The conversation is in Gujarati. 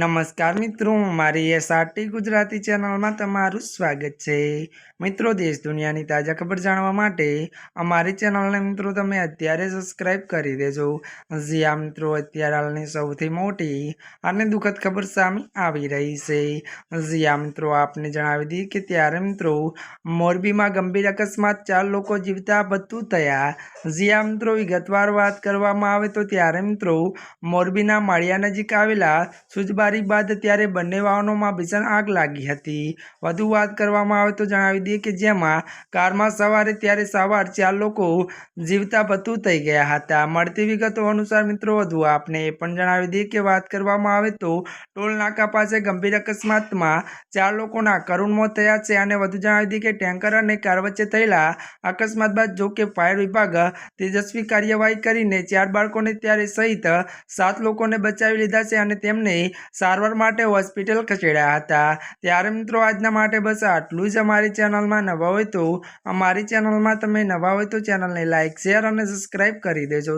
નમસ્કાર મિત્રો, મારી એસઆરટી ગુજરાતી ચેનલમાં તમારું સ્વાગત છે. મિત્રો, દેશ દુનિયાની તાજા ખબર જાણવા માટે અમારી ચેનલને મિત્રો તમે અત્યારે સબસ્ક્રાઇબ કરી દેજો. જી આ મિત્રો, અત્યારે હાલની સૌથી મોટી અને દુઃખદ ખબર સામે આવી રહી છે. જી આ મિત્રો, આપને જણાવી દઈએ કે ત્યારે, મિત્રો, મોરબીમાં ગંભીર અકસ્માત, ચાર લોકો જીવતા બધું થયા. જી આ મિત્રો, વિગતવાર વાત કરવામાં આવે તો ત્યારે, મિત્રો, મોરબીના માળિયા નજીક આવેલા સુજબારી બાદ ત્યારે બંને વાહનોમાં ભીષણ આગ લાગી હતી. વધુ વાત કરવામાં આવે તો જણાવી દઈએ કે જેમાં કારમાં સવારે ત્યારે સવાર ચાર લોકો જીવતા ભતું થઈ ગયા હતા. મળતી વિગતો અનુસાર મિત્રો, વધુ આપને એ પણ જણાવી દઈએ કે વાત કરવામાં આવે તો ટોલ નાકા પાસે ગંભીર અકસ્માતમાં ચાર લોકોના કરુણ મોત થયા છે અને વધુ જણાવી દઈએ કે ટેન્કર અને કાર વચ્ચે થયેલા અકસ્માત બાદ જો કે ફાયર વિભાગ તેજસ્વી કાર્યવાહી કરીને ચાર બાળકોને ત્યારે સહિત સાત લોકોને બચાવી લીધા છે અને તેમને સારવાર માટે હોસ્પિટલ ખસેડ્યા હતા. ત્યારે મિત્રો, આજના માટે બસ આટલું જ અમારી ચેનલમાં નવા હોય તો અમારી ચેનલમાં તમે નવા હોય તો ચેનલને લાઇક શેર અને સબસ્ક્રાઈબ કરી દેજો.